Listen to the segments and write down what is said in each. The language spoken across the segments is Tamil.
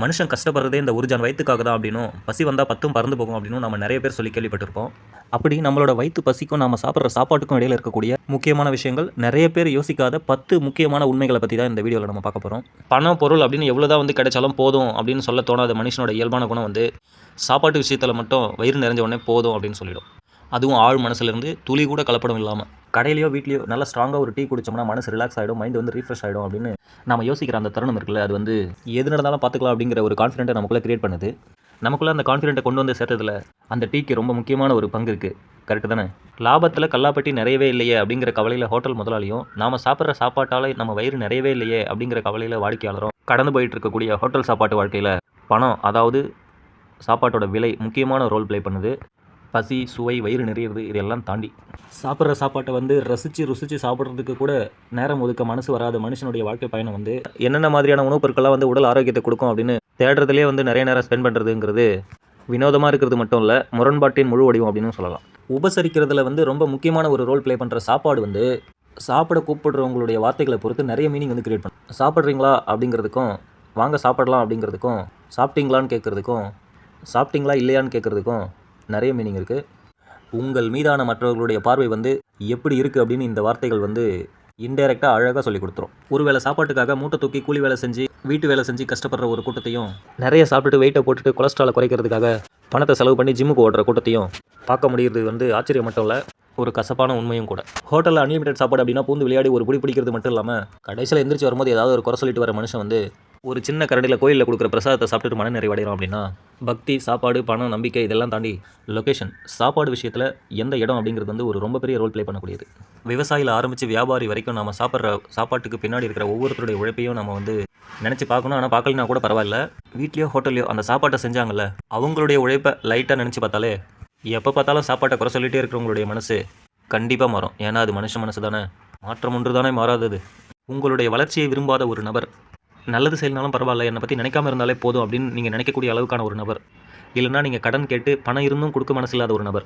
மனுஷன் கஷ்டப்படுறதே இந்த ஒரு ஜான் வயிற்றுக்காக தான் அப்படின்னும் பசி வந்தால் பத்தும் பறந்து போகும் அப்படின்னு நம்ம நிறைய பேர் சொல்லி கேள்விப்பட்டிருப்போம். அப்படி நம்மளோட வயிற்று பசிக்கும் நம்ம சாப்பிட்ற சாப்பாட்டுக்கும் இடையில இருக்கக்கூடிய முக்கியமான விஷயங்கள் நிறைய பேர் யோசிக்காத பத்து முக்கியமான உண்மைகளை பற்றி தான் இந்த வீடியோவில் நம்ம பார்க்க போகிறோம் பணம் பொருள் அப்படின்னு எவ்வளோ தான் வந்து கிடைச்சாலும் போதும் அப்படின்னு சொல்ல தோணாத மனுஷனோட இயல்பான குணம் வந்து சாப்பாட்டு விஷயத்தில் மட்டும் வயிறு நிறைஞ்ச உடனே போதும் அப்படின்னு சொல்லிடும். அதுவும் ஆழ் மனசுலேருந்து துளி கூட கலப்படம் இல்லாமல். கடையிலையோ வீட்லையோ நல்லா ஸ்ட்ராங்காக ஒரு டீ குடிச்சோம்னா மனசு ரிலாக்ஸ் ஆகிடும் மைண்ட் வந்து ரீஃப்ரெஷ் ஆகிடும் அப்படின்னு நம்ம யோசிக்கிற அந்த தருணம் இருக்குல்ல அது வந்து எது நடந்தாலும் பார்த்துக்கலாம் அப்படிங்கிற ஒரு கான்ஃபிடென்ட்டை நமக்குள்ளே கிரியேட் பண்ணுது. நமக்குள்ளே அந்த கான்ஃபிடென்ட்டை கொண்டு வந்து சேர்த்ததில் அந்த டீக்கு ரொம்ப முக்கியமான ஒரு பங்கு இருக்குது கரெக்டு தானே? லாபத்தில் கல்லாப்பட்டி நிறையவே இல்லையே அப்படிங்கிற கவலையில் ஹோட்டல் முதலாளியும் நாம் சாப்பிட்ற சாப்பாட்டால் நம்ம வயிறு நிறையவே இல்லையே அப்படிங்கிற கவலையில் வாடிக்கையாளரும் கடந்து போயிட்டு இருக்கக்கூடிய ஹோட்டல் சாப்பாட்டு வாழ்க்கையில் பணம் அதாவது சாப்பாட்டோட விலை முக்கியமான ரோல் ப்ளே பண்ணுது. பசி சுவை வயிறு நிறையிறது இதெல்லாம் தாண்டி. சாப்பிட்ற சாப்பாட்டை வந்து ரசித்து ருசித்து சாப்பிட்றதுக்கு கூட நேரம் ஒதுக்க மனசு வராத. மனுஷனுடைய வாழ்க்கை பயணம் வந்து என்னென்ன மாதிரியான உணவுப் பொருட்கள்லாம் வந்து உடல் ஆரோக்கியத்தை கொடுக்கும் அப்படின்னு தேடுறதுலேயே வந்து நிறைய நேரம் ஸ்பெண்ட் பண்ணுறதுங்கிறது வினோதமாக இருக்கிறது மட்டும் இல்லை முரண்பாட்டின் முழு வடிவம் அப்படின்னு சொல்லலாம். உபசரிக்கிறதுல வந்து ரொம்ப முக்கியமான ஒரு ரோல் ப்ளே பண்ணுற சாப்பாடு வந்து சாப்பிட கூப்பிடுறவங்களுடைய வார்த்தைகளை பொறுத்து நிறைய மீனிங் வந்து கிரியேட் பண்ணும். சாப்பிட்றீங்களா அப்படிங்கிறதுக்கும் வாங்க சாப்பிடலாம் அப்படிங்கிறதுக்கும் சாப்பிட்டீங்களான்னு கேட்குறதுக்கும் சாப்பிட்டீங்களா இல்லையான்னு கேட்குறதுக்கும் நிறைய மீனிங் இருக்குது உங்கள் மீதான மற்றவர்களுடைய பார்வை வந்து எப்படி இருக்குது அப்படின்னு இந்த வார்த்தைகள் வந்து இன்டெரக்டாக அழகாக சொல்லி கொடுத்துரும். ஒருவேளை சாப்பாட்டுக்காக மூட்டை தூக்கி கூலி வேலை செஞ்சு வீட்டு வேலை செஞ்சு கஷ்டப்படுற ஒரு கூட்டத்தையும் நிறைய சாப்பிட்டுட்டு வெயிட்டை போட்டுட்டு கொலஸ்ட்ராலை குறைக்கிறதுக்காக பணத்தை செலவு பண்ணி ஜிம்முக்கு ஓடுற கூட்டத்தையும் பார்க்க முடியுறது வந்து ஆச்சரியம் மட்டும் இல்லை ஒரு கசப்பான உண்மையும் கூட. ஹோட்டலில் அன்லிமிட்டட் சாப்பாடு அப்படின்னா பூந்து விளையாடி ஒரு பிடி பிடிக்கிறது மட்டும் இல்லாமல் கடைசியில் எந்திரிச்சு வரும்போது ஏதாவது ஒரு குறை சொல்லிட்டு வர மனுஷன் வந்து ஒரு சின்ன கரடியில் கோயிலில் கொடுக்குற பிரசாதத்தை சாப்பிட்டுட்டு மன நிறைவடைகிறோம் அப்படின்னா பக்தி சாப்பாடு பணம் நம்பிக்கை இதெல்லாம் தாண்டி லொக்கேஷன் சாப்பாடு விஷயத்தில் எந்த இடம் அப்படிங்கிறது வந்து ஒரு ரொம்ப பெரிய ரோல் ப்ளே பண்ணக்கூடியது. விவசாயியில் ஆரம்பித்து வியாபாரி வரைக்கும் நம்ம சாப்பிட்ற சாப்பாட்டுக்கு பின்னாடி இருக்கிற ஒவ்வொருத்தருடைய உழைப்பையும் நம்ம வந்து நினச்சி பார்க்கணும். ஆனால் பார்க்கலனா கூட பரவாயில்ல. வீட்லேயோ ஹோட்டல்லையோ அந்த சாப்பாட்டை செஞ்சாங்கல்ல அவங்களுடைய உழைப்பை லைட்டாக நினச்சி பார்த்தாலே எப்போ பார்த்தாலும் சாப்பாட்டை குறை சொல்லிட்டே இருக்கிறவங்களுடைய மனசு கண்டிப்பாக மாறும். ஏன்னா அது மனுஷ மனசு தானே. மாற்றம் ஒன்று தானே மாறாதது. உங்களுடைய வளர்ச்சியை விரும்பாத ஒரு நபர் நல்லது செய்யலனாலும் பரவாயில்ல என்னை பற்றி நினைக்காம இருந்தாலே போதும் அப்படின்னு நீங்கள் நினைக்கக்கூடிய அளவுக்கான ஒரு நபர். இல்லைன்னா நீங்கள் கடன் கேட்டு பணம் இருந்தும் கொடுக்க மனசு இல்லாத ஒரு நபர்.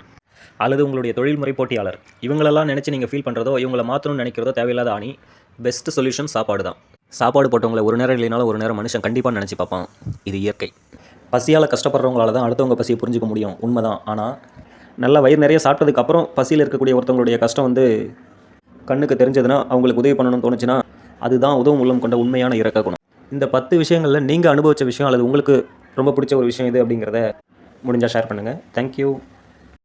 அல்லது உங்களுடைய தொழில்முறை போட்டியாளர். இவங்களெல்லாம் நினச்சி நீங்கள் ஃபீல் பண்ணுறதோ இவங்களை மாற்றணும்னு நினைக்கிறதோ தேவையில்லாத ஆணி பெஸ்ட் சொல்யூஷன் சாப்பாடு தான். சாப்பாடு போட்டவங்களை ஒரு நேரம் இல்லைனாலும் ஒரு நேரம் மனுஷன் கண்டிப்பாக நினச்சி பார்ப்பான். இது இயற்கை. பசியால் கஷ்டப்படுறவங்களால தான் அடுத்தவங்க பசியை புரிஞ்சிக்க முடியும். உண்மைதான். ஆனால் நல்ல வயிறு நிறைய சாப்பிட்டதுக்கு அப்புறம் பசியில் இருக்கக்கூடிய ஒருத்தவங்களுடைய கஷ்டம் வந்து கண்ணுக்கு தெரிஞ்சதுன்னா அவங்களுக்கு உதவி பண்ணணும்னு தோணுச்சுன்னா அதுதான் உதவும் உள்ளம் கொண்ட உண்மையான இறக்க குணம். இந்த பத்து விஷயங்களில் நீங்கள் அனுபவித்த விஷயம் அல்லது உங்களுக்கு ரொம்ப பிடிச்ச ஒரு விஷயம் இது அப்படிங்கிறத முடிஞ்சால் ஷேர் பண்ணுங்கள் தேங்க்யூ